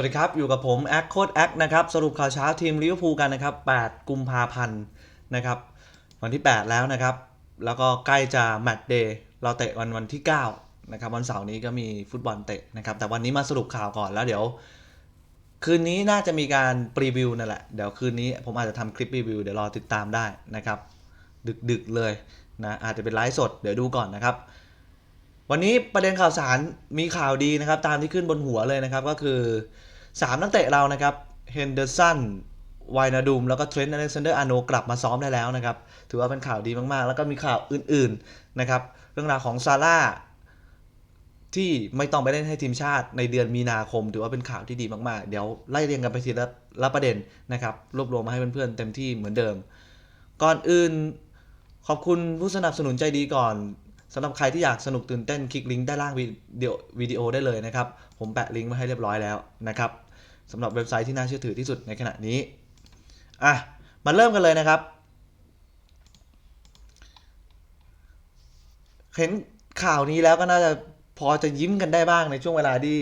วัสดีครับ อยู่กับผมแอคโคดแอคนะครับ สรุปข่าวเช้าทีมลิเวอร์พูลกันนะครับ 8 กุมภาพันธ์นะครับ วันที่ 8 แล้วนะครับ แล้วก็ใกล้จะแมตช์เดย์เราเตะวันวันที่ 9 นะครับ วันเสาร์นี้ก็มีฟุตบอลเตะนะครับ แต่วันนี้มาสรุปข่าวก่อนแล้วเดี๋ยว คืนนี้น่าจะมีการปรีวิวนั่นแหละ เดี๋ยวคืนนี้ผมอาจจะทำคลิปรีวิวเดี๋ยวรอติดตามได้นะครับ ดึกๆเลยนะอาจจะเป็นไลฟ์สดเดี๋ยวดูก่อนนะครับ วันนี้ประเด็นข่าวสารมีข่าวดีนะครับ ตามที่ขึ้นบนหัวเลยนะครับ ก็คือ 3 นักเตะเรานะครับเฮนเดอร์สันไวนาดูมแล้วก็เทรนต์อเล็กซานเดอร์อาโนกลับมาซ้อมได้แล้วนะครับ ถือว่าเป็นข่าวดีมากๆ แล้วก็มีข่าวอื่นๆนะครับ เรื่องราวของซาร่าที่ไม่ต้องไปเล่นให้ทีมชาติในเดือนมีนาคม ถือว่าเป็นข่าวที่ดีมากๆ เดี๋ยวไล่เรียงกันไปทีละละประเด็นนะครับ รวบรวมมาให้เพื่อนๆเต็มที่เหมือนเดิม ก่อนอื่นขอบคุณผู้สนับสนุนใจดีก่อน สำหรับใครที่อยากสนุกตื่นเต้นคลิกลิงก์ด้านล่างวิดีโอวิดีโอได้เลยนะครับ ผมแปะลิงก์มาให้เรียบร้อยแล้วนะครับสำหรับเว็บไซต์ที่น่าเชื่อถือที่สุดในขณะนี้อะมาเริ่มกันเลยนะครับเห็นข่าวนี้แล้วก็น่าจะพอจะยิ้มกันได้บ้างในช่วงเวลาที่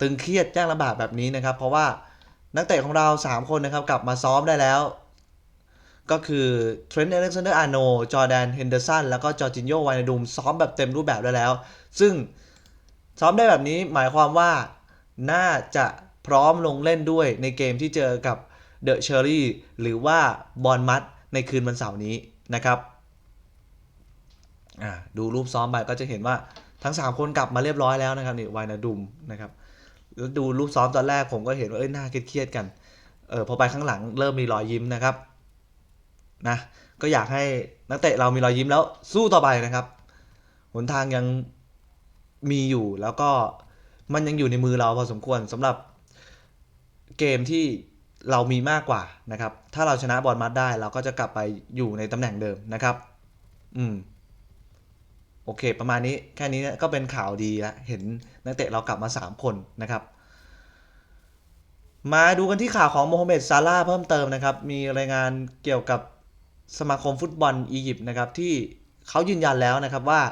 ตึงเครียดยากลำบากแบบนี้นะครับ เพราะว่านักเตะของเรา 3 คนนะครับกลับมาซ้อมได้แล้ว ก็คือเทรนต์อเล็กซานเดอร์อาโนจอร์แดนเฮนเดอร์สันแล้วก็จอร์จินโยไวนาดูมซ้อมแบบเต็มรูปแบบได้แล้ว ซึ่งซ้อมได้แบบนี้หมายความว่าน่าจะพร้อมลงเล่นด้วยในเกมที่เจอกับเดอะเชอรี่หรือว่าบอลมัดในคืนวันเสาร์นี้นะครับดูรูปซ้อมไปก็จะเห็นว่าทั้ง 3 คนกลับมาเรียบร้อยแล้วนะครับนี่ไวนาดูมนะครับแล้วดูรูปซ้อมตอนแรกผมก็เห็นว่าเอ้ยน่าเครียดๆกันเออพอไปข้างหลังเริ่มมีรอยยิ้มนะครับ นะก็อยากให้นักเตะเรามีรอยยิ้มแล้วสู้ต่อไปนะครับหนทางยังมีอยู่แล้วก็มันยังอยู่ในมือเราพอสมควรสำหรับเกมที่เรามีมากกว่านะครับ ถ้าเราชนะบอลมัดได้ เราก็จะกลับไปอยู่ในตำแหน่งเดิมนะครับ อืม โอเค ประมาณนี้แค่นี้ก็เป็นข่าวดีแล้วเห็นนักเตะเรากลับมา 3 คนนะครับ มาดูกันที่ข่าวของโมฮัมเหม็ดซาร่าเพิ่มเติมนะครับ มีรายงานเกี่ยวกับ สมาคมฟุตบอลอียิปต์นะครับที่เขายืนยันแล้วนะครับว่า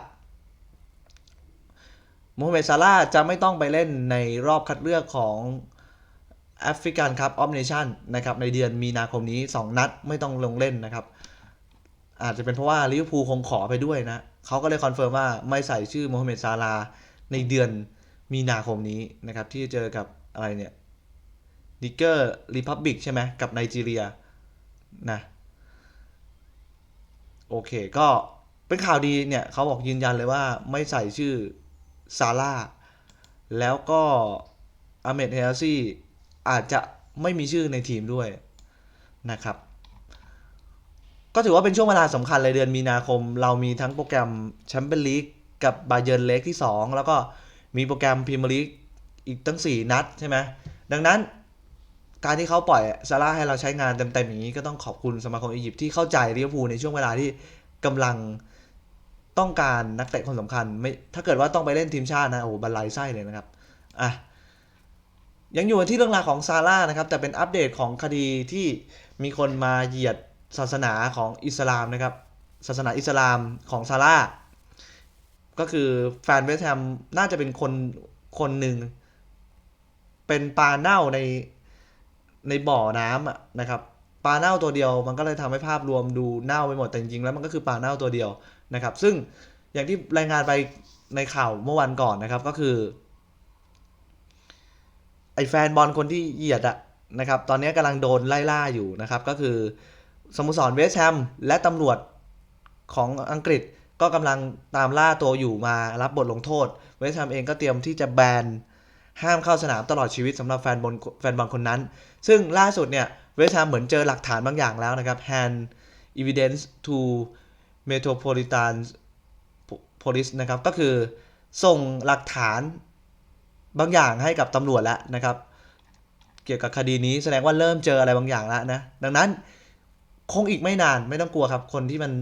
โมฮัมเหม็ดซาร่าจะไม่ต้องไปเล่นในรอบคัดเลือกของแอฟริกันคัพออฟเนชั่นนะครับในเดือนมีนาคมนี้ 2 นัดไม่ต้องลงเล่นนะครับ อาจจะเป็นเพราะว่าลิเวอร์พูลคงขอไปด้วยนะเขาก็เลยคอนเฟิร์มว่าไม่ใส่ชื่อโมฮัมเหม็ดซาร่าในเดือนมีนาคมนี้นะครับ ที่จะเจอกับอะไรเนี่ยนิกเกอร์รีพับบิกใช่ไหมกับไนจีเรียนะ โอเค ก็เป็นข่าวดีเนี่ยเขาบอกยืนยันเลยว่าไม่ใส่ชื่อซาร่าแล้วก็อาเมดเฮลซี่อาจจะไม่มีชื่อในทีมด้วยนะครับ ก็ถือว่าเป็นช่วงเวลาสำคัญเลยเดือนมีนาคม เรามีทั้งโปรแกรมแชมเปี้ยนลีกกับบาเยิร์นเล็กที่ 2 แล้วก็มีโปรแกรมพรีเมียร์ลีกอีกตั้ง 4 นัดใช่ไหมดังนั้น การที่เขาปล่อยซาร่าให้เราใช้งานเต็มๆอย่างนี้ก็ต้องขอบคุณสมาคมอียิปต์ที่เข้าใจลิเวอร์พูลในช่วงเวลาที่กำลังต้องการนักเตะคนสำคัญไม่ถ้าเกิดว่าต้องไปเล่นทีมชาตินะโอ้โหบรรลัยไส้เลยนะครับอะยังอยู่ที่เรื่องราวของซาร่านะครับ แต่เป็นอัปเดตของคดีที่มีคนมาเหยียดศาสนาของอิสลามนะครับ ศาสนาอิสลามของซาร่าก็คือแฟนเวสแฮมน่าจะเป็นคนคนหนึ่งเป็นปลาเน่าใน ในบ่อน้ำอะนะครับปลาเน่าตัวเดียวมันก็เลยทำให้ภาพรวมดูเน่าไปหมดแต่จริงๆแล้วมันก็คือปลาเน่าตัวเดียวนะครับ ซึ่งอย่างที่รายงานไปในข่าวเมื่อวันก่อนนะครับก็คือไอ้แฟนบอลคนที่เหยียดอะนะครับตอนนี้กำลังโดนไล่ล่าอยู่นะครับก็คือสโมสรเวสต์แฮมและตำรวจของอังกฤษก็กำลังตามล่าตัวอยู่มารับบทลงโทษ เวสต์แฮมเองก็เตรียมที่จะแบนห้ามเข้าสนามตลอดชีวิตสำหรับแฟนบอลแฟนบอลคนนั้น ซึ่งล่าสุดเนี่ยเวสต์แฮมเหมือนเจอหลักฐานบางอย่างแล้วนะครับ hand evidence to metropolitan police นะครับ ก็คือส่งหลักฐานบางอย่างให้กับตำรวจแล้วนะครับ เกี่ยวกับคดีนี้แสดงว่าเริ่มเจออะไรบางอย่างแล้วนะ ดังนั้นคงอีกไม่นานไม่ต้องกลัวครับ คนที่มัน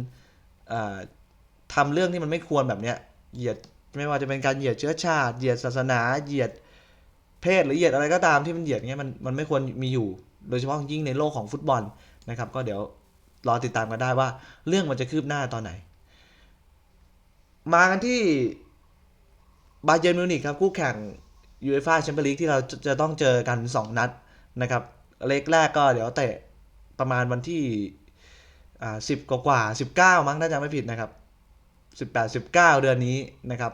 ทำเรื่องที่มันไม่ควรแบบเนี้ยเหยียดไม่ว่าจะเป็นการเหยียดเชื้อชาติ เหยียดศาสนา เหยียด เพศหรือเหยียดอะไรก็ตามที่มันเหยียดเงี้ยมันมันไม่ควรมีอยู่ โดยเฉพาะยิ่งในโลกของฟุตบอลนะครับ ก็เดี๋ยวรอติดตามกันได้ว่า เรื่องมันจะคืบหน้าตอนไหน มากันที่บาเยร์นมิวนิกครับคู่แข่งยูเอฟ่าแชมเปี้ยนลีกที่เราจะต้องเจอกัน 2 นัดนะครับเล็กแรกก็เดี๋ยวเตะประมาณวันที่อ่าสิบกว่าสิบเก้ามั้งถ้าจำไม่ผิดนะครับสิบแปดสิบเก้าเดือนนี้นะครับ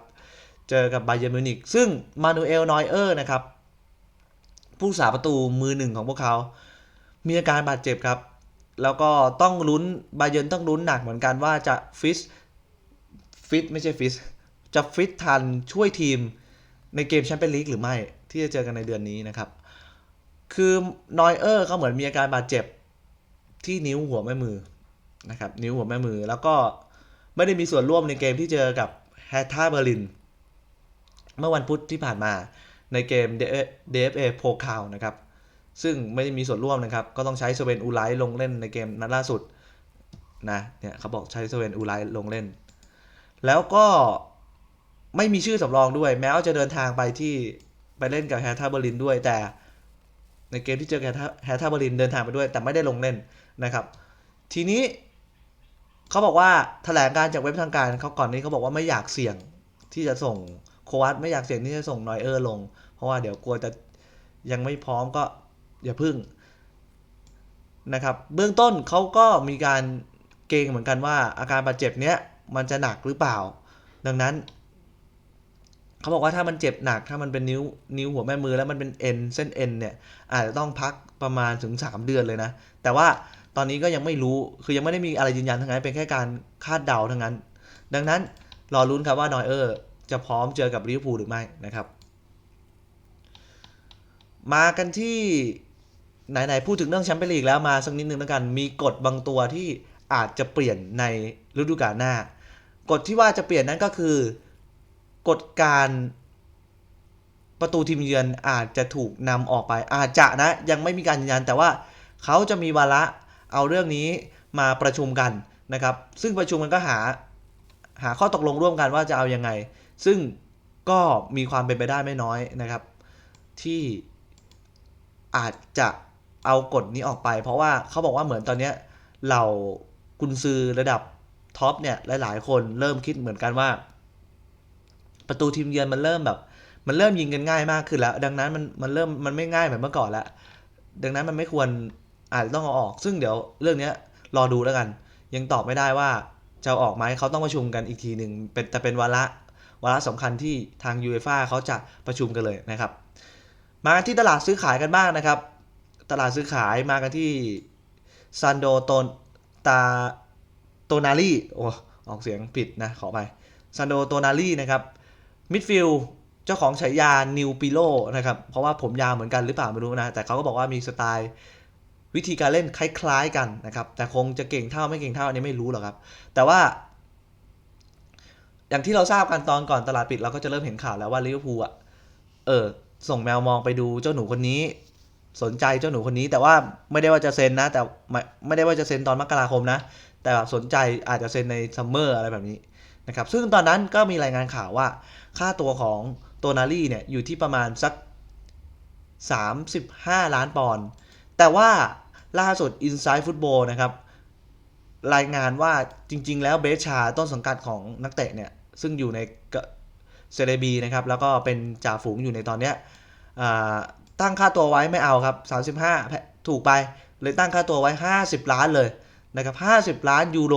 เจอกับไบเย r n มิวนิกซึ่งมานูเอลนอยเออร์นะครับ ผู้สาประตูมือหนึ่งของพวกเขา มีอาการบาดเจ็บครับ แล้วก็ต้องลุ้นไบเย r n ต้องลุ้นหนักเหมือนกันว่าจะฟิสฟิตไม่ใช่ฟิสจะฟิตทันช่วยทีมในเกมแชมเปี้ยนลีกหรือไม่ ที่จะเจอกันในเดือนนี้นะครับ คือนอยเออร์เขาเหมือนมีอาการบาดเจ็บที่นิ้วหัวแม่มือนะครับ นิ้วหัวแม่มือแล้วก็ไม่ได้มีส่วนร่วมในเกมที่เจอกับแฮตท่าเบอร์ลิน เมื่อวันพุธที่ผ่านมา ในเกม DFA โพคาวนะครับ ซึ่งไม่ได้มีส่วนร่วมนะครับ ก็ต้องใช้สเวนอูไลท์ลงเล่นในเกมนัดล่าสุดนะเนี่ยเขาบอกใช้สเวนอูไลท์ลงเล่น แล้วก็ไม่มีชื่อสำรองด้วย แม้ว่าจะเดินทางไปที่ไปเล่นกับแฮทาเบอร์ลินด้วยแต่ในเกมที่เจอกับแฮทาเบอร์ลินเดินทางไปด้วย แต่ไม่ได้ลงเล่นนะครับ ทีนี้เขาบอกว่าแถลงการจากเว็บทางการเขาก่อนนี้เขาบอกว่าไม่อยากเสี่ยงที่จะส่ง โควัตไม่อยากเสี่ยงที่จะส่งนอยเออร์ลง เพราะว่าเดี๋ยวกลัวจะยังไม่พร้อมก็อย่าพึ่งนะครับเบื้องต้นเขาก็มีการเกรงเหมือนกันว่า อาการบาดเจ็บเนี้ยมันจะหนักหรือเปล่า ดังนั้นเขาบอกว่าถ้ามันเจ็บหนักถ้ามันเป็นนิ้วนิ้วหัวแม่มือแล้วมันเป็นเอ็นเส้นเอ็นเนี่ยอาจจะต้องพักประมาณถึง 3 เดือนเลยนะ แต่ว่าตอนนี้ก็ยังไม่รู้คือยังไม่ได้มีอะไรยืนยันทั้งนั้นเป็นแค่การคาดเดาทั้งนั้น ดังนั้นรอลุ้นครับว่านอยเออร์ จะพร้อมเจอกับลิเวอร์พูลหรือไม่นะครับ มากันที่ไหนๆพูดถึงเรื่องแชมเปี้ยนลีกแล้วมาสักนิดนึงแล้วกัน มีกฎบางตัวที่อาจจะเปลี่ยนในฤดูกาลหน้ากฎที่ว่าจะเปลี่ยนนั้นก็คือกฎการประตูทีมเยือนอาจจะถูกนำออกไป อาจจะนะยังไม่มีการยืนยัน แต่ว่าเขาจะมีวาระเอาเรื่องนี้มาประชุมกันนะครับ ซึ่งประชุมกันก็หาหาข้อตกลงร่วมกันว่าจะเอายังไง ซึ่งก็มีความเป็นไปได้ไม่น้อยนะครับ ที่อาจจะเอากฎนี้ออกไป เพราะว่าเขาบอกว่าเหมือนตอนนี้เหล่ากุนซือระดับท็อปเนี่ยหลายๆ คนเริ่มคิดเหมือนกันว่า ประตูทีมเยือนมันเริ่มแบบ มันเริ่มยิงกันง่ายมากขึ้นแล้ว ดังนั้นมันมันเริ่มมันไม่ง่ายเหมือนเมื่อก่อนแล้วดังนั้นมันไม่ควรอาจจะต้องเอาออก ซึ่งเดี๋ยวเรื่องนี้รอดูแล้วกัน ยังตอบไม่ได้ว่าจะอออกไหมเขาต้องประชุมกันอีกทีหนึ่งเป็นแต่เป็นวาระ วาระสำคัญที่ทางยูเอฟ่าเขาจะประชุมกันเลยนะครับ มาที่ตลาดซื้อขายกันบ้างนะครับ ตลาดซื้อขายมากันที่ซันโดโตนตาโตนาลีโอ้ออกเสียงผิดนะขอไปซันโดโตนาลีนะครับมิดฟิลเจ้าของฉายานิวปิโลนะครับเพราะว่าผมยาวเหมือนกันหรือเปล่าไม่รู้นะ แต่เขาก็บอกว่ามีสไตล์วิธีการเล่นคล้ายๆกันนะครับ แต่คงจะเก่งเท่าไม่เก่งเท่าอันนี้ไม่รู้หรอกครับ แต่ว่า อย่างที่เราทราบกันตอนก่อนตลาดปิดเราก็จะเริ่มเห็นข่าวแล้วว่าลิเวอร์พูลอะเออ ส่งแมวมองไปดูเจ้าหนูคนนี้ สนใจเจ้าหนูคนนี้ แต่ว่าไม่ได้ว่าจะเซ็นนะ แต่ไม่ไม่ได้ว่าจะเซ็นตอนมกราคมนะ แต่สนใจอาจจะเซ็นในซัมเมอร์อะไรแบบนี้นะครับซึ่งตอนนั้นก็มีรายงานข่าวว่า ค่าตัวของโตนาลี่เนี่ยอยู่ที่ประมาณสัก 35 ล้านปอนด์แต่ว่าล่าสุด Inside Football นะครับ รายงานว่าจริง ๆ แล้วเบสชาต้นสังกัดของนักเตะเนี่ย ซึ่งอยู่ในเซเรบีนะครับ แล้วก็เป็นจ่าฝูงอยู่ในตอนเนี้ยตั้งค่าตัวไว้ไม่เอาครับ 35 ถูกไป เลยตั้งค่าตัวไว้ 50 ล้านเลยนะครับ 50 ล้านยูโร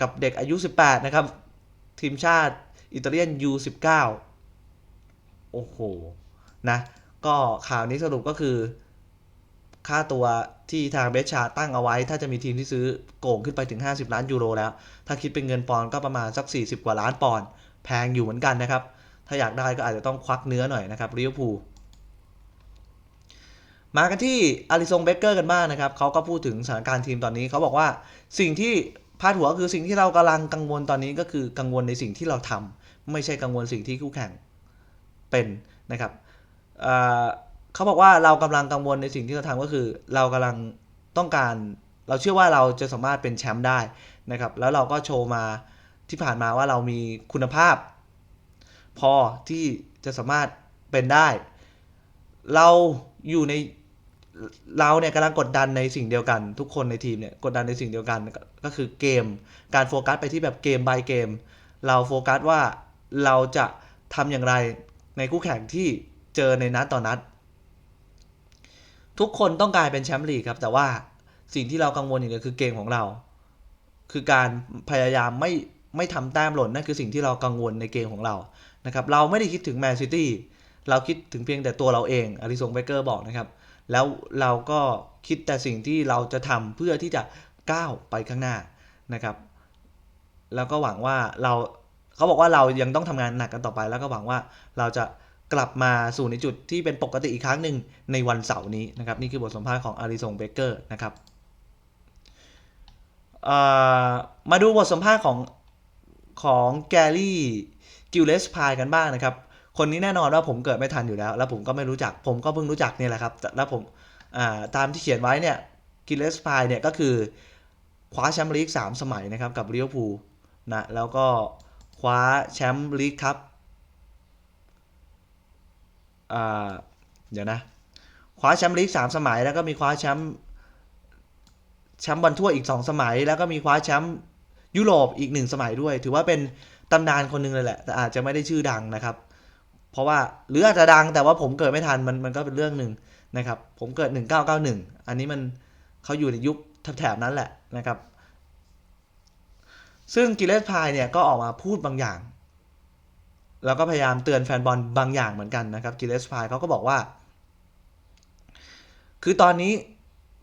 กับเด็กอายุ 18 นะครับ ทีมชาติอิตาเลียน U19 โอ้โห นะ ก็ข่าวนี้สรุปก็คือ ค่าตัวที่ทางเบชชาตั้งเอาไว้ ถ้าจะมีทีมที่ซื้อโก่งขึ้นไปถึง 50 ล้านยูโรแล้ว ถ้าคิดเป็นเงินปอนด์ก็ประมาณสัก 40 กว่าล้านปอนด์แพงอยู่เหมือนกันนะครับ ถ้าอยากได้ก็อาจจะต้องควักเนื้อหน่อยนะครับลิเวอร์พูลมากันที่อาริซงเบเกอร์กันบ้างนะครับเขาก็พูดถึงสถานการณ์ทีมตอนนี้เขาบอกว่าสิ่งที่พาดหัวคือสิ่งที่เรากำลังกังวลตอนนี้ก็คือกังวลในสิ่งที่เราทำไม่ใช่กังวลสิ่งที่คู่แข่งเป็นนะครับ เขาบอกว่าเรากำลังกังวลในสิ่งที่เราทำก็คือ เรากำลังต้องการ เราเชื่อว่าเราจะสามารถเป็นแชมป์ได้นะครับ แล้วเราก็โชว์มาที่ผ่านมาว่าเรามีคุณภาพ พอที่จะสามารถเป็นได้ เราอยู่ในเราเนี่ยกำลังกดดันในสิ่งเดียวกัน ทุกคนในทีมเนี่ยกดดันในสิ่งเดียวกันก็คือเกม การโฟกัสไปที่แบบเกม by เกม เราโฟกัสว่าเราจะทำอย่างไรในคู่แข่งที่เจอในนัดต่อนัด ทุกคนต้องการเป็นแชมป์ลีกครับ แต่ว่าสิ่งที่เรากังวลอย่างเดียวคือเกมของเรา คือการพยายามไม่ไม่ทำแต้มหล่นนั่นคือสิ่งที่เรากังวลในเกมของเรานะครับเราไม่ได้คิดถึงแมนซิตี้เราคิดถึงเพียงแต่ตัวเราเองอริสงเบเกอร์บอกนะครับ แล้วเราก็คิดแต่สิ่งที่เราจะทำเพื่อที่จะก้าวไปข้างหน้านะครับ แล้วก็หวังว่าเราเขาบอกว่าเรายังต้องทำงานหนักกันต่อไป แล้วก็หวังว่าเราจะ กลับมาสู่ในจุดที่เป็นปกติอีกครั้งหนึ่งในวันเสาร์นี้นะครับ นี่คือบทสัมภาษณ์ของอาริสงเบเกอร์นะครับมาดูบทสัมภาษณ์ของของแกรี่กิลเลสพายกันบ้างนะครับ คนนี้แน่นอนว่าผมเกิดไม่ทันอยู่แล้ว แล้วผมก็ไม่รู้จัก ผมก็เพิ่งรู้จักเนี่ยแหละครับ แล้วผมาตามที่เขียนไว้เนี่ยกิลเลสพายเนี่ยก็คือคว้าแชมป์ลีก 3 สมัยนะครับกับลิเวอร์พูนะแล้วก็คว้าแชมป์ลีกครับ เดี๋ยวนะ คว้าแชมป์ลีก3สมัย แล้วก็มีคว้าแชมป์แชมป์บอลถ้วอีก2สมัย แล้วก็มีคว้าแชมป์ยุโรปอีก1สมัยด้วย ถือว่าเป็นตำนานคนหนึ่งเลยแหละ แต่อาจจะไม่ได้ชื่อดังนะครับ เพราะว่าหรืออาจจะดังแต่ว่าผมเกิดไม่ทันมันมันก็เป็นเรื่องหนึ่งนะครับ ผมเกิด 1991 อันนี้มันเขาอยู่ในยุคแถบนั้นแหละนะครับ ซึ่งกิเลสพายเนี่ยก็ออกมาพูดบางอย่าง แล้วก็พยายามเตือนแฟนบอลบางอย่างเหมือนกันนะครับกิเลสพายเขาก็บอกว่า คือตอนนี้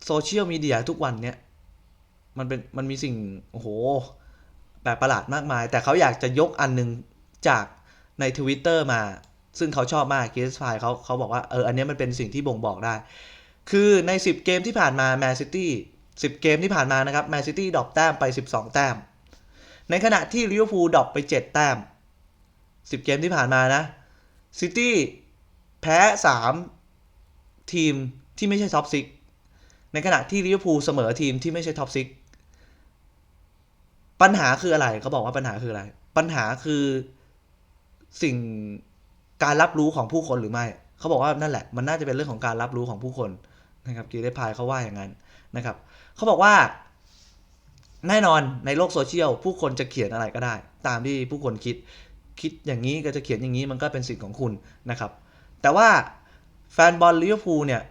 โซเชียลมีเดียทุกวันเนี่ยมันเป็นมันมีสิ่งโอ้โหแปลกประหลาดมากมาย แต่เขาอยากจะยกอันหนึงจากใน Twitter มา ซึ่งเขาชอบมากกิเลสพายเขาเขาบอกว่าเอออันนี้มันเป็นสิ่งที่บ่งบอกได้ คือใน 10 เกมที่ผ่านมาแมนซิตี้10 เกมที่ผ่านมานะครับแมนซิตี้ดรอปแต้มไป 12 แต้ม ในขณะที่ลิเวอร์พูลดรอปไป 7 แต้ม 10เกมที่ผ่านมานะซิตี้แพ้3ทีมที่ไม่ใช่ท็อปซิกในขณะที่ลิเวอร์พูลเสมอทีมที่ไม่ใช่ท็อปซิกปัญหาคืออะไรเขาบอกว่าปัญหาคืออะไร ปัญหาคือสิ่งการรับรู้ของผู้คนหรือไม่ เขาบอกว่านั่นแหละ มันน่าจะเป็นเรื่องของการรับรู้ของผู้คนนะครับกีเรพายเขาว่าอย่างนั้นนะครับ เขาบอกว่า แน่นอนในโลกโซเชียลผู้คนจะเขียนอะไรก็ได้ ตามที่ผู้คนคิด คิดอย่างนี้ก็จะเขียนอย่างนี้มันก็เป็นสิทธิ์ของคุณนะครับ แต่ว่าแฟนบอลลิเวอร์พูลเนี่ย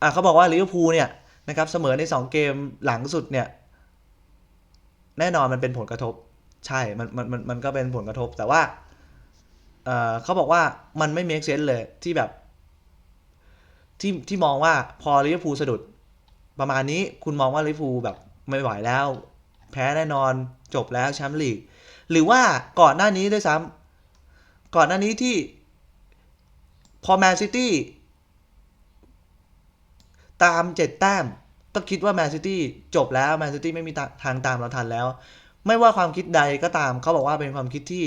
อะเขาบอกว่าลิเวอร์พูลเนี่ยนะครับเสมอใน 2 เกมหลังสุดเนี่ยแน่นอนมันเป็นผลกระทบใช่ มันมันมันมันก็เป็นผลกระทบแต่ว่าเอ่อเขาบอกว่ามันไม่ make sense เลยที่แบบ ที่ที่มองว่าพอลิเวอร์พูลสะดุด ประมาณนี้คุณมองว่าลิเวอร์พูลแบบไม่ไหวแล้ว แพ้แน่นอนจบแล้วแชมป์ลีก หรือว่าก่อนหน้านี้ด้วยซ้ำก่อนหน้านี้ที่พอแมนซิตี้ตามเจ็ดแต้ม ก็คิดว่าแมนซิตี้จบแล้วแมนซิตี้ไม่มีทางตามเราทันแล้ว ไม่ว่าความคิดใดก็ตามเขาบอกว่าเป็นความคิดที่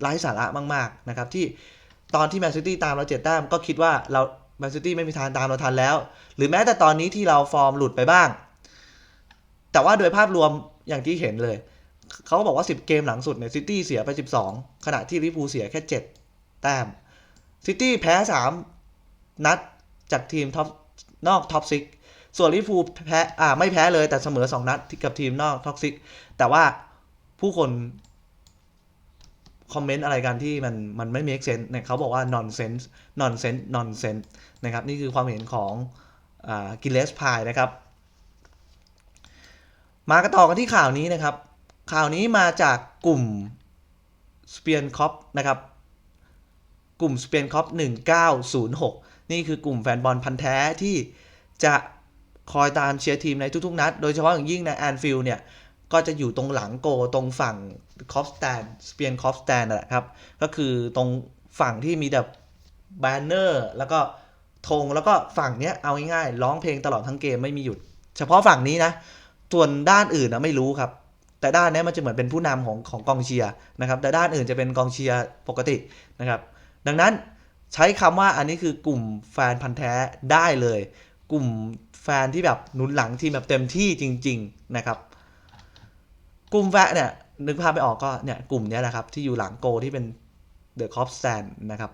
ไร้สาระมาก ๆ นะครับ ที่ตอนที่แมนซิตี้ตามเราเจ็ดแต้มก็คิดว่าเราแมนซิตี้ไม่มีทางตามเราทันแล้ว หรือแม้แต่ตอนนี้ที่เราฟอร์มหลุดไปบ้าง แต่ว่าโดยภาพรวมอย่างที่เห็นเลย เขาก็บอกว่า 10 เกมหลังสุดเนี่ยซิตี้เสียไป 12 ขณะที่ลิเวอร์พูลเสียแค่ 7 แต้มซิตี้แพ้ 3 นัดจากทีมท็อปนอกท็อปซิกส่วนลิเวอร์พูลแพ้อ่าไม่แพ้เลยแต่เสมอ 2 นัดกับทีมนอกท็อปซิกแต่ว่าผู้คนคอมเมนต์อะไรกันที่มันมันไม่ make sense เนี่ยเขาบอกว่า nonsense nonsense nonsense นะครับนี่คือความเห็นของกิเลสพายนะครับ มากันต่อกันที่ข่าวนี้นะครับ ข่าวนี้มาจากกลุ่มสเปียนคอปนะครับ กลุ่มสเปียนคอป1906 นี่คือกลุ่มแฟนบอลพันธ์แท้ที่จะคอยตามเชียร์ทีมในทุกๆ นัด โดยเฉพาะอย่างยิ่งในแอนฟิลด์เนี่ย ก็จะอยู่ตรงหลังโกตรงฝั่งคอฟสแตนสเปียนคอฟสแตนแหละครับ ก็คือตรงฝั่งที่มีแบบแบนเนอร์แล้วก็ธงแล้วก็ฝั่งเนี้ยเอาง่ายๆร้องเพลงตลอดทั้งเกมไม่มีหยุด เฉพาะฝั่งนี้นะ ส่วนด้านอื่นนะไม่รู้ครับ แต่ด้านนี้มันจะเหมือนเป็นผู้นำของของกองเชียร์นะครับ แต่ด้านอื่นจะเป็นกองเชียร์ปกตินะครับ ดังนั้นใช้คำว่าอันนี้คือกลุ่มแฟนพันธ์แท้ได้เลย กลุ่มแฟนที่แบบหนุนหลังทีมแบบเต็มที่จริง ๆนะครับ กลุ่มแฟนเนี่ยนึกภาพไม่ออกก็เนี่ยกลุ่มเนี้ยแหละครับ ที่อยู่หลังโกที่เป็นเดอะคอฟสแตนนะครับ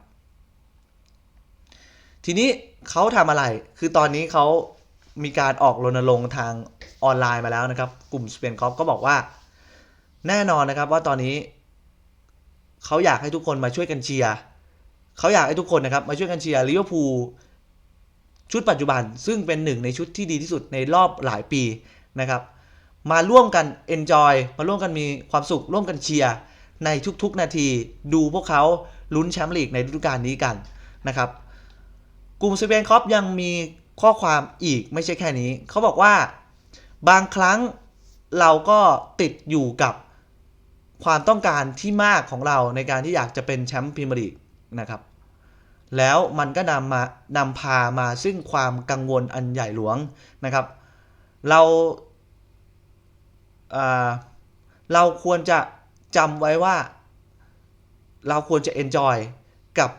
ทีนี้เขาทำอะไร คือตอนนี้เขามีการออกรณรงค์ทางออนไลน์มาแล้วนะครับ กลุ่มสเปนคอฟก็บอกว่า แน่นอนนะครับว่าตอนนี้เขาอยากให้ทุกคนมาช่วยกันเชียร์เขาอยากให้ทุกคนนะครับมาช่วยกันเชียร์ลิเวอร์พูลชุดปัจจุบันซึ่งเป็นหนึ่งในชุดที่ดีที่สุดในรอบหลายปีนะครับ มาร่วมกัน enjoy มาร่วมกันมีความสุข ร่วมกันเชียร์ในทุกๆนาทีดูพวกเขาลุ้นแชมป์ลีกในฤดูกาลนี้กันนะครับกลุ่มสเปนคอปยังมีข้อความอีกไม่ใช่แค่นี้ เขาบอกว่าบางครั้งเราก็ติดอยู่กับ ความต้องการที่มากของเราในการที่อยากจะเป็นแชมป์พรีเมียร์ลีกนะครับ แล้วมันก็นำมานำพามาซึ่งความกังวลอันใหญ่หลวงนะครับ เราเราควรจะจำไว้ว่า เราควรจะ enjoy กับ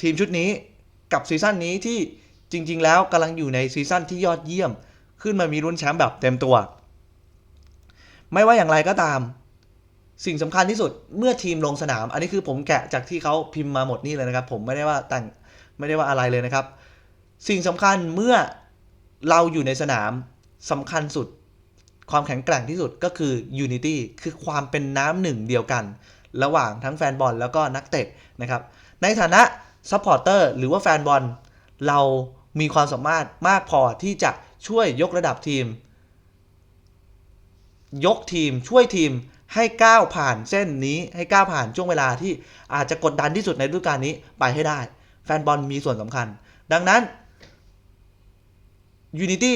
ทีมชุดนี้กับซีซั่นนี้ที่จริง ๆ แล้วกำลังอยู่ในซีซั่นที่ยอดเยี่ยม ขึ้นมามีลุ้นแชมป์แบบเต็มตัว ไม่ว่าอย่างไรก็ตาม สิ่งสำคัญที่สุดเมื่อทีมลงสนาม อันนี้คือผมแกะจากที่เขาพิมพ์มาหมดนี่เลยนะครับ ผมไม่ได้ว่าแต่งไม่ได้ว่าอะไรเลยนะครับ สิ่งสำคัญเมื่อเราอยู่ในสนามสำคัญสุด ความแข็งแกร่งที่สุดก็คือ unity คือความเป็นน้ำหนึ่งเดียวกัน ระหว่างทั้งแฟนบอลแล้วก็นักเตะนะครับ ในฐานะซัพพอร์เตอร์หรือว่าแฟนบอลเรามีความสามารถมากพอที่จะช่วยยกระดับทีม ยกทีมช่วยทีมให้ก้าวผ่านเส้นนี้ให้ก้าวผ่านช่วงเวลาที่อาจจะกดดันที่สุดในฤดูกาลนี้ไปให้ได้ แฟนบอลมีส่วนสำคัญ ดังนั้น Unity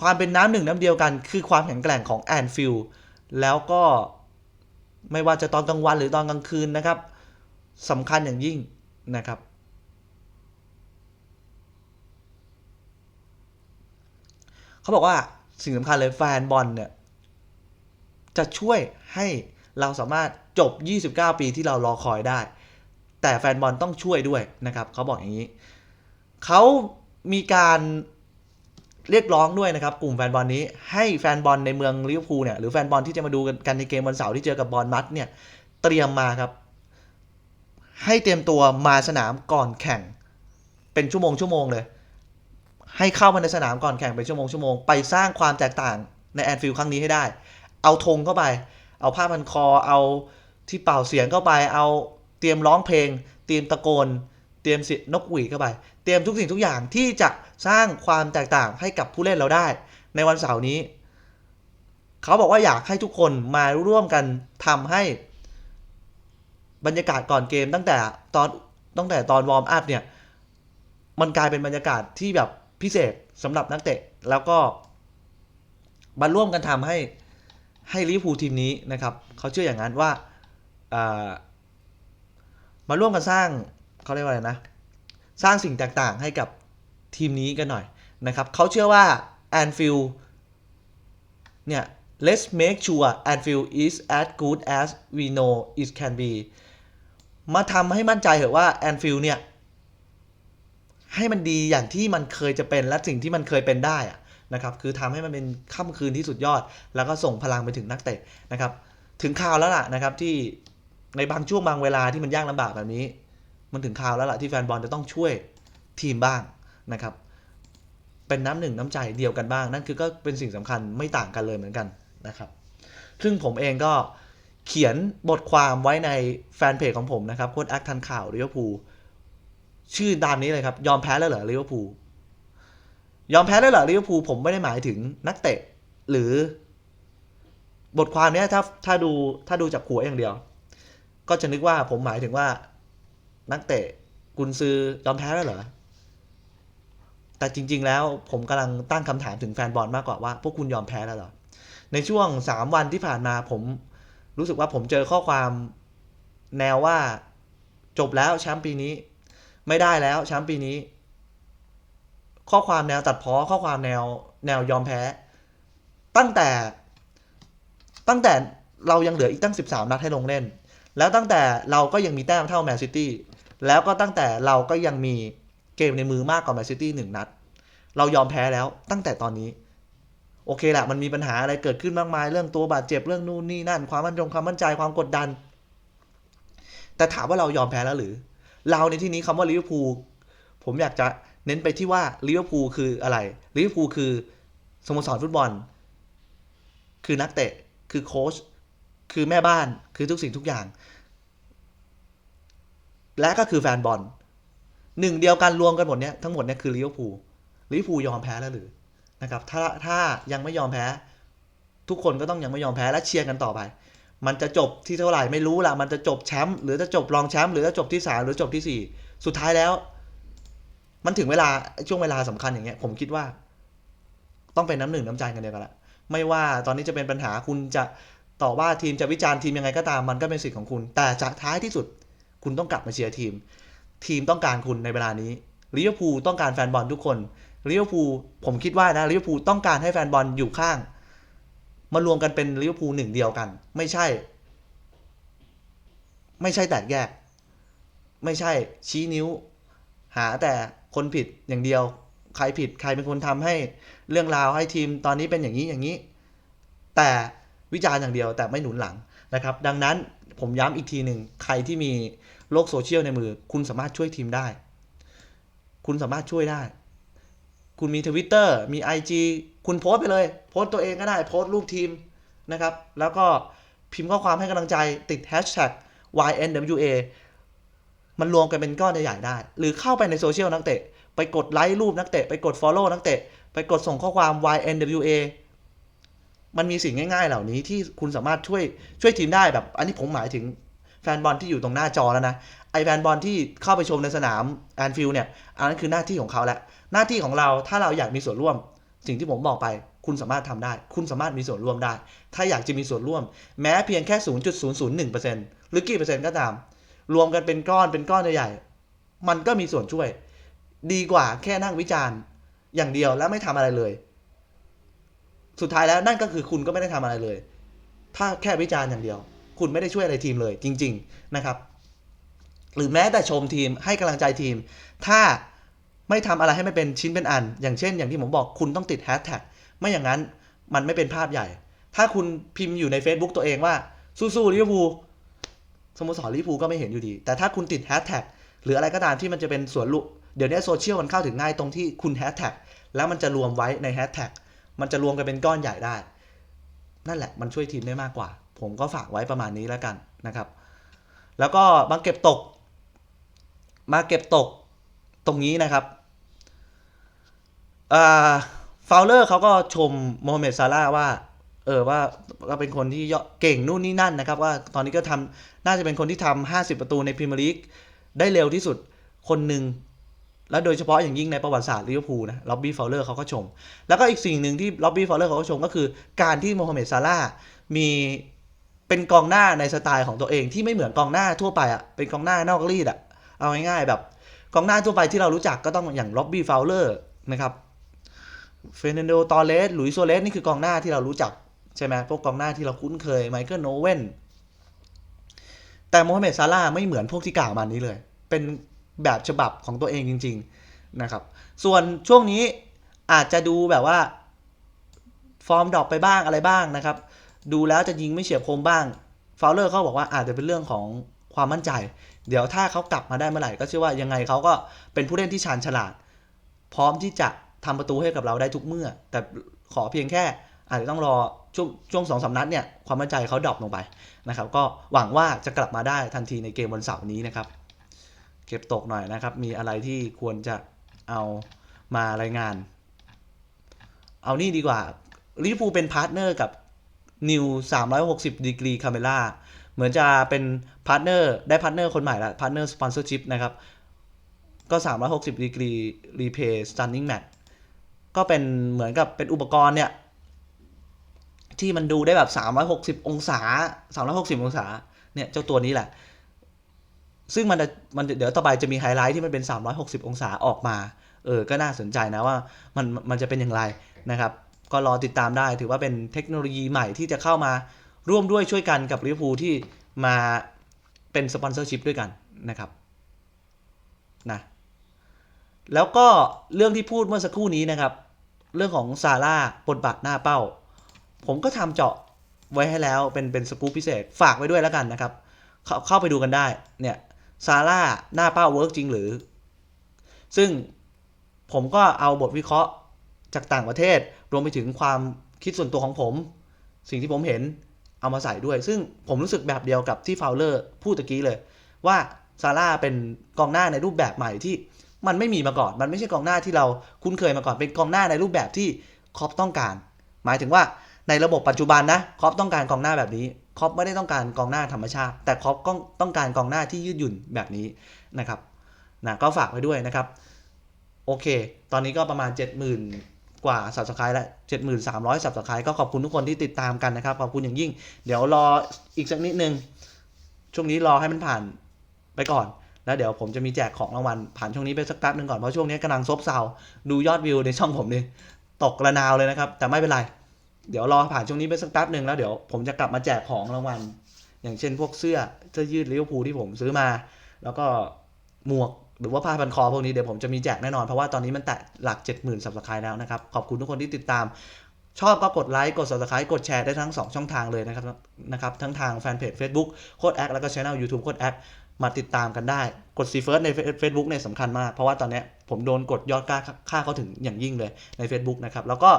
ความเป็นน้ำหนึ่งน้ำเดียวกัน คือความแข็งแกร่งของแอนฟิลแล้วก็ไม่ว่าจะตอนกลางวันหรือตอนกลางคืนนะครับสำคัญอย่างยิ่งนะครับ เขาบอกว่าสิ่งสำคัญเลยแฟนบอลเนี่ย จะช่วยให้เราสามารถจบ 29 ปีที่เรารอคอยได้ แต่แฟนบอลต้องช่วยด้วยนะครับเขาบอกอย่างนี้ เขามีการเรียกร้องด้วยนะครับ กลุ่มแฟนบอลนี้ให้แฟนบอลในเมืองลิเวอร์พูลเนี่ยหรือแฟนบอลที่จะมาดูกันในเกมวันเสาร์ที่เจอกับบอลมัดเนี่ยเตรียมมาครับ ให้เตรียมตัวมาสนามก่อนแข่ง เป็นชั่วโมงชั่วโมงเลย ให้เข้ามาในสนามก่อนแข่งเป็นชั่วโมงชั่วโมงไปสร้างความแตกต่างในแอนฟิลด์ครั้งนี้ให้ได้ เอาธงเข้าไป เอาผ้าพันคอ เอาที่เป่าเสียงเข้าไป เอาเตรียมร้องเพลง เตรียมตะโกน เตรียมสินกหวีเข้าไป เตรียมทุกสิ่งทุกอย่างที่จะสร้างความแตกต่างให้กับผู้เล่นเราได้ ในวันเสาร์นี้ เขาบอกว่าอยากให้ทุกคนมาร่วมกันทำให้บรรยากาศก่อนเกมตั้งแต่ตอนตั้งแต่ตอนวอร์มอัพเนี่ย มันกลายเป็นบรรยากาศที่แบบพิเศษสำหรับนักเตะ แล้วก็มาร่วมกันทำให้ ให้ลิเวอร์พูลทีมนี้นะครับเขาเชื่ออย่างนั้นว่าามาร่วมกันสร้างเขาเรียกว่าอะไรนะ สร้างสิ่งแตกต่างให้กับทีมนี้กันหน่อยนะครับเขาเชื่อว่าแอนฟิลเนี่ย let's make sure Anfield is as good as we know it can be มาทำให้มั่นใจเถอะว่าแอนฟิลเนี่ย ให้มันดีอย่างที่มันเคยจะเป็นและสิ่งที่มันเคยเป็นได้อะ นะครับคือทำให้มันเป็นค่ำคืนที่สุดยอด แล้วก็ส่งพลังไปถึงนักเตะนะครับถึงข่าวแล้วล่ะนะครับที่ในบางช่วงบางเวลาที่มันยากลำบากแบบนี้ มันถึงข่าวแล้วล่ะที่แฟนบอลจะต้องช่วยทีมบ้างนะครับเป็นน้ำหนึ่งน้ำใจเดียวกันบ้าง นั่นคือก็เป็นสิ่งสำคัญไม่ต่างกันเลยเหมือนกันนะครับซึ่งผมเองก็เขียนบทความไว้ในแฟนเพจของผมนะครับโค้ดแอคทันข่าวลิเวอร์พูลชื่อตามนี้เลยครับ ยอมแพ้แล้วเหรอลิเวอร์พูล ยอมแพ้แล้วเหรอลิเวอร์พูลผมไม่ได้หมายถึงนักเตะ หรือบทความเนี้ยถ้าถ้าดูถ้าดูจากหัวอย่างเดียว ก็จะนึกว่าผมหมายถึงว่านักเตะกุนซือยอมแพ้แล้วเหรอแต่จริง ๆ แล้วผมกำลังตั้งคำถามถึงแฟนบอลมากกว่าว่าพวกคุณยอมแพ้แล้วเหรอ ในช่วงสามวันที่ผ่านมาผมรู้สึกว่าผมเจอข้อความแนวว่าจบแล้วแชมป์ปีนี้ ไม่ได้แล้วแชมป์ปีนี้ ข้อความแนวตัดพ้อข้อความแนวแนวยอมแพ้ ตั้งแต่ตั้งแต่เรายังเหลืออีกตั้ง 13 นัดให้ลงเล่น แล้วตั้งแต่เราก็ยังมีแต้มเท่าแมนซิตี้แล้วก็ตั้งแต่เราก็ยังมีเกมในมือมากกว่าแมนซิตี้หนึ่งนัด เรายอมแพ้แล้วตั้งแต่ตอนนี้ โอเคแหละมันมีปัญหาอะไรเกิดขึ้นมากมาย เรื่องตัวบาดเจ็บเรื่องนู่นนี่นั่น ความมั่นคงความมั่นใจความกดดัน แต่ถามว่าเรายอมแพ้แล้วหรือ เราในที่นี้คำว่าลิเวอร์พูลผมอยากจะ เน้นไปที่ว่าลิเวอร์พูลคืออะไรลิเวอร์พูลคือสโมสรฟุตบอล คือนักเตะคือโค้ชคือแม่บ้านคือทุกสิ่งทุกอย่าง และก็คือแฟนบอลหนึ่งเดียวกันรวมกันหมดเนี้ยทั้งหมดเนี้ยคือลิเวอร์พูลลิเวอร์พูลยอมแพ้แล้วหรือนะครับถ้าถ้ายังไม่ยอมแพ้ ทุกคนก็ต้องยังไม่ยอมแพ้และเชียร์กันต่อไป มันจะจบที่เท่าไหร่ไม่รู้ละมันจะจบแชมป์หรือจะจบรองแชมป์หรือจะจบที่สามหรือจบที่สี่สุดท้ายแล้ว มันถึงเวลาช่วงเวลาสำคัญอย่างเงี้ยผมคิดว่า ต้องเป็นน้ำหนึ่งน้ำใจกันเดียวกันละไม่ว่าตอนนี้จะเป็นปัญหาคุณจะต่อว่าทีมจะวิจารณ์ทีมยังไงก็ตามมันก็เป็นสิทธิ์ของคุณ แต่จะท้ายที่สุด คุณต้องกลับมาเชียร์ทีม ทีมต้องการคุณในเวลานี้ลิเวอร์พูลต้องการแฟนบอลทุกคนลิเวอร์พูลผมคิดว่านะลิเวอร์พูลต้องการให้แฟนบอลอยู่ข้าง มารวมกันเป็นลิเวอร์พูลหนึ่งเดียวกัน ไม่ใช่ ไม่ใช่แตกแยก ไม่ใช่ชี้นิ้ว หาแต่ คนผิดอย่างเดียว ใครผิดใครเป็นคนทำให้เรื่องราวให้ทีมตอนนี้เป็นอย่างนี้อย่างนี้ แต่วิจารณ์อย่างเดียวแต่ไม่หนุนหลังนะครับ ดังนั้นผมย้ำอีกทีหนึ่งใครที่มีโลกโซเชียลในมือ คุณสามารถช่วยทีมได้ คุณสามารถช่วยได้ คุณมีทวิตเตอร์มี IG คุณโพสไปเลย โพสต,ตัวเองก็ได้โพสต์รูปทีมนะครับ แล้วก็พิมพ์ข้อความให้กำลังใจติด hashtag YNWA มันรวมกันเป็นก้อนใหญ่ๆได้ หรือเข้าไปในโซเชียลนักเตะ ไปกดไลค์รูปนักเตะ ไปกด Follow นักเตะ ไปกดส่งข้อความ YNWA มันมีสิ่งง่าย ๆ เหล่านี้ที่คุณสามารถช่วยช่วยทีมได้แบบ อันนี้ผมหมายถึงแฟนบอลที่อยู่ตรงหน้าจอแล้วนะ ไอแฟนบอลที่เข้าไปชมในสนามแอนฟิลด์เนี่ย อันนั้นคือหน้าที่ของเขาแหล้วหน้าที่ของเราถ้าเราอยากมีส่วนร่วม สิ่งที่ผมบอกไป คุณสามารถทำได้ คุณสามารถมีส่วนร่วมได้ ถ้าอยากจะมีส่วนร่วม แม้เพียงแค่ 0.001%หรือกี่เปอร์เซ็นต์ก็ตาม รวมกันเป็นก้อนเป็นก้อนใหญ่ๆมันก็มีส่วนช่วย ดีกว่าแค่นั่งวิจารณ์อย่างเดียวแล้วไม่ทำอะไรเลย สุดท้ายแล้วนั่นก็คือคุณก็ไม่ได้ทำอะไรเลย ถ้าแค่วิจารณ์อย่างเดียว คุณไม่ได้ช่วยอะไรทีมเลย จริง ๆนะครับ หรือแม้แต่ชมทีมให้กำลังใจทีม ถ้าไม่ทำอะไรให้ไมันเป็นชิ้นเป็นอัน อย่างเช่น อย่างที่ผมบอกคุณต้องติดแฮชแท็กไม่อย่างนั้นมันไม่เป็นภาพใหญ่ ถ้าคุณพิมพ์อยู่ใน Facebook ตัวเองว่าสู้ๆลิเวอร์พูล สโมสรลิเวอร์พูก็ไม่เห็นอยู่ดี แต่ถ้าคุณติดแฮชแท็กหรืออะไรก็ตามที่มันจะเป็นส่วนลุเดี๋ยวนี้โซเชียลมันเข้าถึงง่ายตรงที่คุณแฮชแท็กแล้วมันจะรวมไว้ในแฮชแท็กมันจะรวมกันเป็นก้อนใหญ่ได้ นั่นแหละมันช่วยทีมได้มากกว่า ผมก็ฝากไว้ประมาณนี้แล้วกันนะครับ แล้วก็มาเก็บตก มาเก็บตกตรงนี้นะครับอ่าฟาวเลอร์เขาก็ชมโมฮัมเหม็ดซาร่าว่า ออว่าก็เป็นคนที่เก่งนู่นนี่นั่นนะครับ ว่าตอนนี้ก็ทำน่าจะเป็นคนที่ทำ50 ประตูในพรีเมียร์ลีกได้เร็วที่สุดคนหนึ่งและโดยเฉพาะอย่างยิ่งในประวัติศาสตร์ลิเวอร์พูลนะล็อบบี้ฟาวเลอร์เขาก็ชม แล้วก็อีกสิ่งหนึ่งที่ล็อบบี้ฟาวเลอร์เขาก็ชมก็คือการที่โมฮัมเหม็ดซาร่ามีเป็นกองหน้าในสไตล์ของตัวเองที่ไม่เหมือนกองหน้าทั่วไปอะเป็นกองหน้านอกรีดอะเอาง่ายๆแบบกองหน้าทั่วไปที่เรารู้จักก็ต้องอย่างล็อบบี้ฟาวเลอร์นะครับเฟรนันโดตอเลสหลุยส์โซเลสนี่คือกองหน้าที่เรารู้จัก ใช่ไหมพวกกองหน้าที่เราคุ้นเคยไมเคิลโนเวนแต่โมฮัมเหม็ดซาร่าไม่เหมือนพวกที่กล่าวมานี้เลย เป็นแบบฉบับของตัวเองจริง ๆนะครับ ส่วนช่วงนี้อาจจะดูแบบว่า ฟอร์มดรอปไปบ้างอะไรบ้างนะครับ ดูแล้วจะยิงไม่เฉียบคมบ้างฟาวเลอร์เขาบอกว่าอาจจะเป็นเรื่องของความมั่นใจ เดี๋ยวถ้าเขากลับมาได้เมื่อไหร่ก็เชื่อว่ายังไงเขาก็เป็นผู้เล่นที่ชาญฉลาด พร้อมที่จะทำประตูให้กับเราได้ทุกเมื่อ แต่ขอเพียงแค่ อาจจะต้องรอช่วงช่วงสองสามนัดเนี่ยความมั่นใจเขาดรอปลงไปนะครับ ก็หวังว่าจะกลับมาได้ทันทีในเกมวันเสาร์นี้นะครับ เก็บตกหน่อยนะครับ มีอะไรที่ควรจะเอามารายงาน เอานี่ดีกว่าลิเวอร์พูลเป็นพาร์ทเนอร์กับ New 360ดีกรีคาเมล่าเหมือนจะเป็นพาร์ทเนอร์ได้พาร์ทเนอร์คนใหม่ละพาร์ทเนอร์สปอนเซอร์ชิพนะครับ ก็ 360ดีกรีรีเพย์สตันนิ่งแมทก็เป็นเหมือนกับเป็นอุปกรณ์เนี่ย ที่มันดูได้แบบ 360 องศา 360 องศา เนี่ยเจ้าตัวนี้แหละ ซึ่งมันจะมันเดี๋ยวต่อไปจะมีไฮไลท์ที่มันเป็น 360 องศาออกมา เออ ก็น่าสนใจนะว่ามันมันจะเป็นอย่างไรนะครับ ก็รอติดตามได้ถือว่าเป็นเทคโนโลยีใหม่ที่จะเข้ามาร่วมด้วยช่วยกันกับลิเวอร์พูลที่มาเป็นสปอนเซอร์ชิพด้วยกันนะครับนะแล้วก็เรื่องที่พูดเมื่อสักครู่นี้นะครับ เรื่องของซาร่าบทบาทหน้าเป้า ผมก็ทำเจาะไว้ให้แล้วเป็นเป็นสกู๊ปพิเศษฝากไว้ด้วยแล้วกันนะครับ เข้าเข้าไปดูกันได้เนี่ยซาร่าหน้าเป้าเวิร์กจริงหรือ ซึ่งผมก็เอาบทวิเคราะห์จากต่างประเทศ รวมไปถึงความคิดส่วนตัวของผม สิ่งที่ผมเห็นเอามาใส่ด้วย ซึ่งผมรู้สึกแบบเดียวกับที่ฟาวเลอร์พูดตะกี้เลย ว่าซาร่าเป็นกองหน้าในรูปแบบใหม่ที่มันไม่มีมาก่อน มันไม่ใช่กองหน้าที่เราคุ้นเคยมาก่อน เป็นกองหน้าในรูปแบบที่ครอปต้องการ หมายถึงว่า ในระบบปัจจุบันนะครอปต้องการกองหน้าแบบนี้ครอปไม่ได้ต้องการกองหน้าธรรมชาติ แต่ครอปก็ต้องการกองหน้าที่ยืดหยุ่นแบบนี้นะครับนะก็ฝากไว้ด้วยนะครับ โอเค ตอนนี้ก็ประมาณ 70,000 กว่าสับสไครต์แล้ว7,300สับสไครต์ก็ขอบคุณทุกคนที่ติดตามกันนะครับ ขอบคุณอย่างยิ่ง เดี๋ยวรออีกสักนิดนึง ช่วงนี้รอให้มันผ่านไปก่อน แล้วเดี๋ยวผมจะมีแจกของรางวัลผ่านช่วงนี้ไปสักแป๊บนึงก่อน เพราะช่วงนี้กำลังซบเซาดูยอดวิวในช่องผมนี่ตกระนาวเลยนะครับ แต่ไม่เป็นไร เดี๋ยวรอผ่านช่วงนี้ไปสักแป๊บหนึ่งแล้วเดี๋ยวผมจะกลับมาแจกของรางวัล อย่างเช่นพวกเสื้อเสื้อยืดลิเวอร์พูลที่ผมซื้อมา แล้วก็หมวกหรือว่าผ้าพันคอพวกนี้เดี๋ยวผมจะมีแจกแน่นอน เพราะว่าตอนนี้มันแตะหลัก 70,000สับสไครต์แล้วนะครับ ขอบคุณทุกคนที่ติดตาม ชอบก็กดไลค์กด subscribe กดแชร์ได้ทั้ง 2 ช่องทางเลยนะครับนะครับทั้งทางแฟนเพจ Facebook โคดแอคแล้วก็ช่อง YouTube โคดแอคมาติดตามกันได้กดซีเฟิร์สใน Facebook เนี่ยสำคัญมาก เพราะว่าตอนนี้ผมโดนกดยอดค่าค่าเข้าถึงอย่างยิ่งเลยใน Facebook นะครับแล้วก็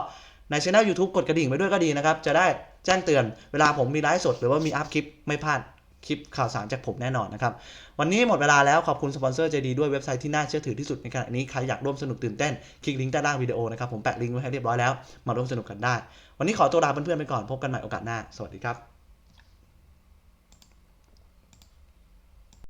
ในช่อง YouTube กดกระดิ่งไปด้วยก็ดีนะครับ จะได้แจ้งเตือนเวลาผมมีไลฟ์สดหรือว่ามีอัพคลิปไม่พลาดคลิปข่าวสารจากผมแน่นอนนะครับ วันนี้หมดเวลาแล้วขอบคุณสปอนเซอร์ใจดีด้วยเว็บไซต์ที่น่าเชื่อถือที่สุดในขณะนี้ใครอยากร่วมสนุกตื่นเต้น คลิกลิงก์ใต้ล่างวิดีโอนะครับ ผมแปะลิงก์ไว้ให้เรียบร้อยแล้ว มาร่วมสนุกกันได้ วันนี้ขอตัวลาเพื่อนๆไปก่อนพบกันใหม่โอกาสหน้า สวัสดีครับ